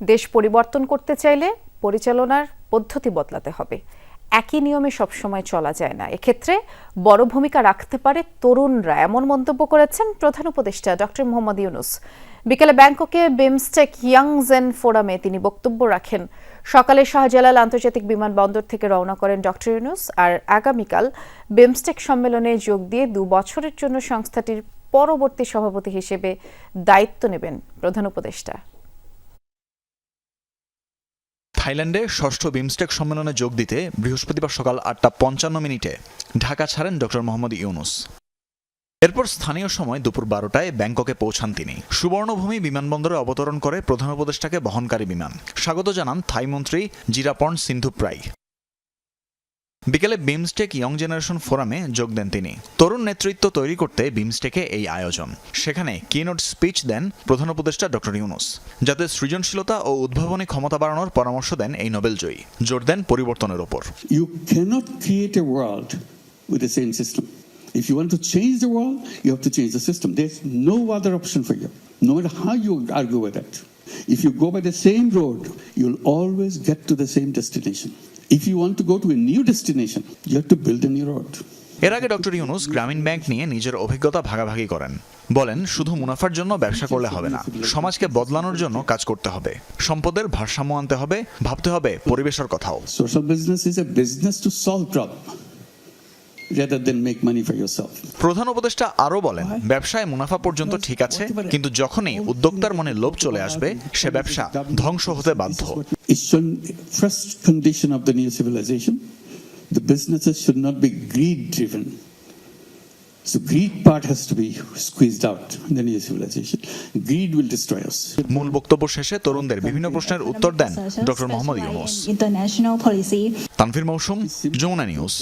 দেশ পরিবর্তন করতে চাইলে পরিচালনার পদ্ধতি বদলাতে হবে। একই নিয়মে সবসময় চলা যায় না। এক্ষেত্রে বড় ভূমিকা রাখতে পারে তরুণরা, এমন মন্তব্য করেছেন প্রধান উপদেষ্টা ডক্টর মোহাম্মদ ইউনুস। বিকেলে ব্যাংককে বিমস্টেক ইয়াং জেন ফোরামে তিনি বক্তব্য রাখেন। সকালে শাহজালাল আন্তর্জাতিক বিমানবন্দর থেকে রওনা করেন ডক্টর ইউনুস আর আগামীকাল বিমস্টেক সম্মেলনে যোগ দিয়ে দু বছরের জন্য সংস্থাটির পরবর্তী সভাপতি হিসেবে দায়িত্ব নেবেন প্রধান উপদেষ্টা। থাইল্যান্ডে ষষ্ঠ বিমস্টেক সম্মেলনে যোগ দিতে বৃহস্পতিবার সকাল আটটা পঞ্চান্ন মিনিটে ঢাকা ছাড়েন ডক্টর মোহাম্মদ ইউনুস। এরপর স্থানীয় সময় দুপুর বারোটায় ব্যাংককে পৌঁছান তিনি। সুবর্ণভূমি বিমানবন্দরে অবতরণ করে প্রধান উপদেষ্টাকে বহনকারী বিমান। স্বাগত জানান থাই মন্ত্রী জিরাপন সিন্ধু প্রাই বিকেলে বিমস্টেক ইয়ং জেনারেশন ফোরামে যোগ দেন তিনি। তরুণ নেতৃত্ব তৈরি করতে বিমস্টেকে এই আয়োজন। সেখানে কিনোট স্পিচ দেন প্রধান উপদেষ্টা ডক্টর ইউনুস। যাতে সৃজনশীলতা ও উদ্ভাবনী ক্ষমতা বাড়ানোর পরামর্শ দেন এই নোবেল জয়ী। জোর দেন পরিবর্তনের ওপর। You cannot create a world with the same system if you want to change world you have to change the system there is no other option for you no matter how you argue by that if you go by the same road you will always get to If you want to go to a new destination, you have to build a new road. এর আগে doctor Yunus গ্রামীণ bank নিয়ে নিজের অভিজ্ঞতা ভাগাভাগি করেন। বলেন শুধু মুনাফার জন্য ব্যবসা করলে হবে না সমাজকে বদলানোর জন্য কাজ করতে হবে। সম্পদের ভারসাম্য আনতে হবে ভাবতে হবে পরিবেশের কথাও। Social business is a business to solve problem. প্রধান উপদেষ্টা আরও বলেন ব্যবসায় মুনাফা পর্যন্ত ঠিক আছে কিন্তু যখনই উদ্যোক্তার মনে লোভ চলে আসবে সে ব্যবসা ধ্বংস হতে বাধ্য। The businesses should not be greed driven. So greed part has to be squeezed out in the new civilization. Greed will destroy us. মূল বক্তব্য শেষে তরুণদের বিভিন্ন প্রশ্নের উত্তর দেন doctor Mohammad Yunus International policy Tanvir Mousum Jamuna news